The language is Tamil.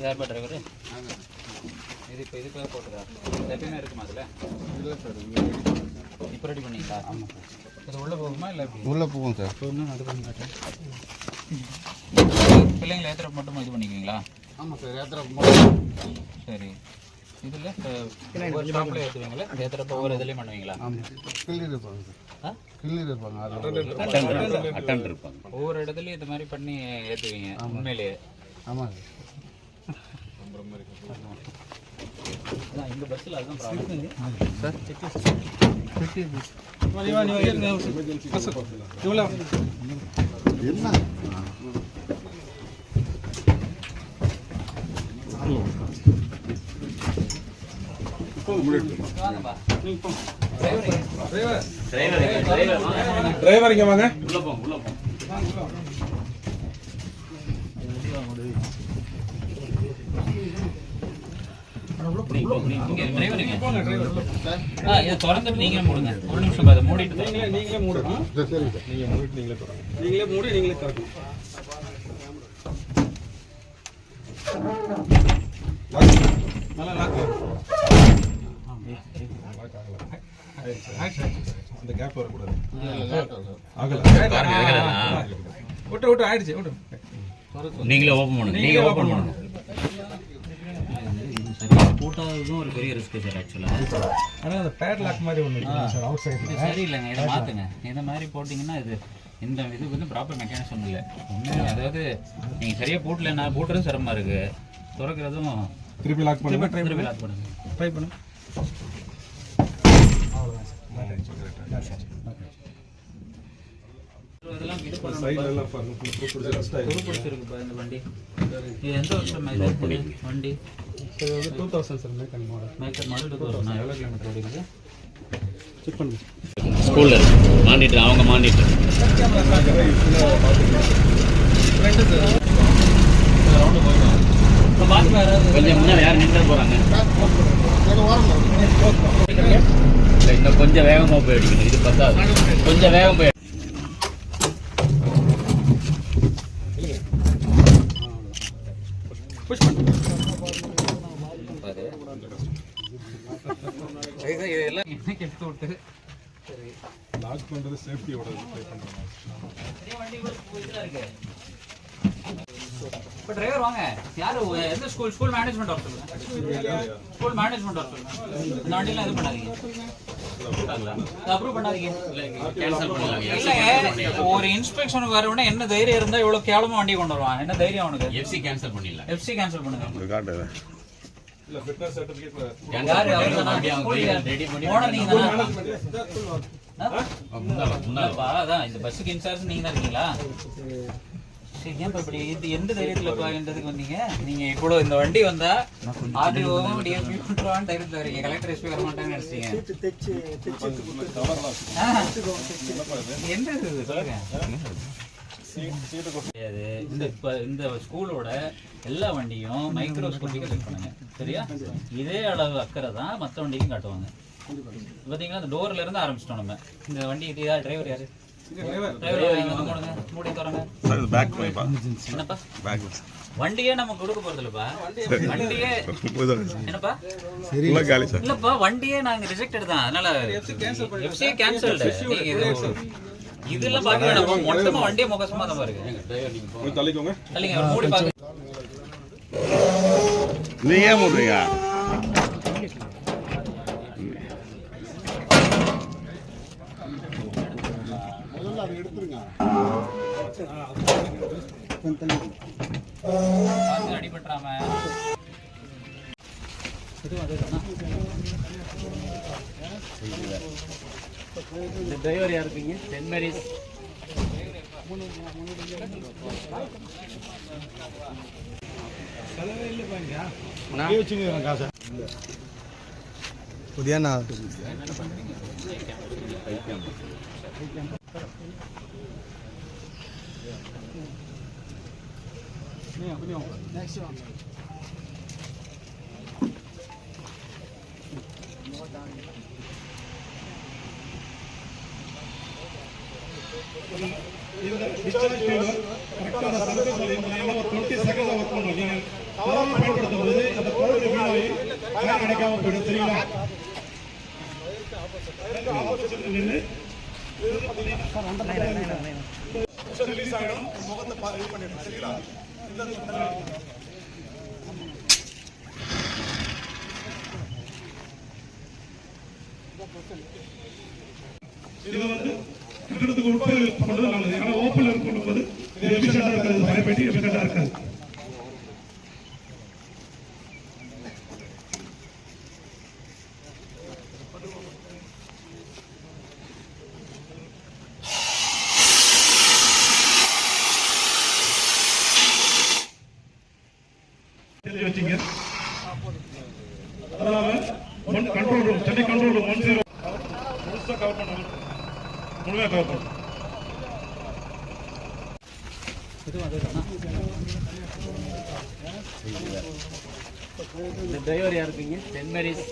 யார் டிரைவர் இது இப்போ இதுக்கு போட்டுதா இது எப்பயுமே இருக்குமா அதில்? இல்லை சார் இங்கே ரெடி பண்ணுங்க சார் இப்போ ரெடி பண்ணீங்களா ஆமாம் இது உள்ளே போகுமா இல்லை உள்ளே போகும் சார். போகணும் அது பண்ணி காட்டேன் பிள்ளைங்களை ஏற்றுற மட்டும் இது பண்ணிக்குவீங்களா? ஆமாம் சார் ஏத்திர சரி. இதில் ஒரு ஷாப்பில் ஏற்றுவீங்களா ஏற்றுறப்ப ஒவ்வொரு இதுலேயும் பண்ணுவீங்களா? ஆமாம் கிள்ளி இருப்பாங்க சார். ஆ? கிள்ளி இருப்பாங்க. அட்டன் இருப்பாங்க. ஒவ்வொரு இடத்துலையும் இது மாதிரி பண்ணி ஏற்றுவீங்க உண்மையிலேயே. ஆமாங்க அதான் இந்த பஸ்ஸில் அதுதான் ப்ராப்ளம் என்ன டிரைவர் இங்க வாங்க. உள்ள போங்க உள்ள போங்க அந்த கேப் வரக்கூடாது ஆகல விட்டு விட்டு ஆயிடுச்சு விட்டு நீங்களே ஓபன் பண்ணுங்க நீங்க ஓபன் பண்ணுங்க சரியா கூட்டாததும் ஒரு பெரிய ரிஸ்க் சார் ஆக்சுவலாக ஆனா அந்த பேட் லாக் மாதிரி ஒன்று சார் அவுட் சைடு சரியில்லைங்க இதை மாற்றுங்க இந்த மாதிரி போட்டிங்கன்னா இது இந்த இது வந்து ப்ராப்பர் மெக்கானிசம் இல்லை உண்மையிலே அதாவது நீங்கள் சரியாக போட்டலன்னா போட்டுறதும் சிரமமாக இருக்குது திறக்கிறதும் திருப்பி லாக் பண்ணுங்க. திருப்பி லாக் பண்ணுங்க. ட்ரை பண்ணு அவ்வளோதான் சார் இதெல்லாம் இது பண்ணணும். சைடுல எல்லாம் பாருங்க பிடிச்சி ரஸ்ட் ஆயிடுச்சு. துருப்பிடிச்சிருக்குப்பா இந்த வண்டி. இது எந்த வருஷம் வண்டி. இது வந்து model maker model two thousand எவ்வளோ கிலோமீட்டர் ஓடிக்குது செக் பண்ணுங்க ஸ்கூல்ல இருக்கு. மானிட்டர் அவங்க மானிட்டர் வேறு கொஞ்சம் முன்னாடி யார் நின்று போறாங்க? இன்னும் கொஞ்சம் வேகமா போய் அடிக்கணும். இது பத்தாது. கொஞ்சம் வேகம் போய் புஷ் பண்ணு. இதெல்லாம் எனக்கு எடுத்து விட்டு லாக் பண்றது சேஃப்டியோட ட்ரை இப்போ டிரைவர் வாங்க. யார் எந்த ஸ்கூல் ஸ்கூல் மேனேஜ்மெண்ட் சொல்லுங்க ஸ்கூல் மேனேஜ்மெண்ட் சொல்லுங்க இந்த வண்டியெல்லாம் இது பண்ணாதீங்க. ஒரு இன்ஸ்பெக்ஷனுக்கு வரவன என்ன தைரியம் இருந்தா இவ்வளவு கேவலமா வண்டி கொண்டு வருவான்? என்ன தைரியம் அவனுக்கு? எஃப்சி கேன்சல் பண்ணிடலாம். எஃப்சி கேன்சல் பண்ணுங்க. இந்த பஸ்ஸுக்கு இன்சார்ஜ் நீங்க தான். இருக்கீங்களா? ஏன்ப்பா இப்படி இது எந்த தைரியத்துல போகின்றதுக்கு வந்தீங்க? நீங்க இவ்வளவு இந்த வண்டி வந்தா ஆர்டிஓவும் பண்றான்னு தைரியத்துல வரீங்க கலெக்டர் எஸ்பி வர மாட்டாங்கன்னு நினைச்சீங்க ஆ. என்ன இது? சொல்லுங்க கிடையாது. இந்த இப்ப இந்த ஸ்கூலோட எல்லா வண்டியும் மைக்ரோஸ்கோப்பிக்கு செக் பண்ணுங்க. சரியா? இதே அளவு அக்கறை தான் மற்ற வண்டிக்கும் காட்டுவாங்க. பாத்தீங்களா இந்த டோர்ல இருந்து ஆரம்பிச்சிட்டோம் நம்ம. இந்த வண்டி இதா டிரைவர் யாரு? என்னப்பா? வண்டியே நம்ம கொடுக்க போறது இல்லப்பா வண்டியே என்னப்பா? இல்லப்பா வண்டியே நாங்க ரிஜெக்டட் தான் அதனால எஃப்சி கேன்சல்டு நீங்க இது இதெல்லாம் பாக்க வேணாம். மொத்தமா வண்டியே முகசமா தான் பாருங்க. தள்ளிக்கோங்க. மூடி பாக்க நீங்க ஏன் போடுறீங்க முதல்ல அதை எடுத்துருங்க பார்த்து அடிபட்டுறாம இந்த டிரைவர் யார் இருக்கீங்க? Saint Mary's. 没有，没有。Next one. Discharge fever கரெக்டாக சந்தேக மூலியமாக ஒரு டுவெண்ட்டி செகண்ட் ஒர்க் பண்ணுவோம் ஏன்னா தவறாமல் பயன்படுத்தும் போது அந்த குழந்தை வீணாகி பயன் கிடைக்காம போயிடும் சரிங்களா ஆப்போசிட் நின்று சார் அந்த ரிலீஸ் ஆகிடும் முகத்தை பா- இது பண்ணிடும் சரிங்களா? இது வந்து கொண்டு உட்பட நல்லது ஏன்னா ஓப்பன்ல இருக்கும்போது இது எஃபிஷியண்டா இருக்காது பயப்படி எஃபிஷியண்டா இருக்காது. எழுதி வச்சீங்க. அதனால one control room Chennai control room one zero முழுசா கவர் பண்ணணும் முழுமையா கவர் பண்ணணும் இந்த டிரைவர் யாருக்குங்க சென்ட் மேரிஸ்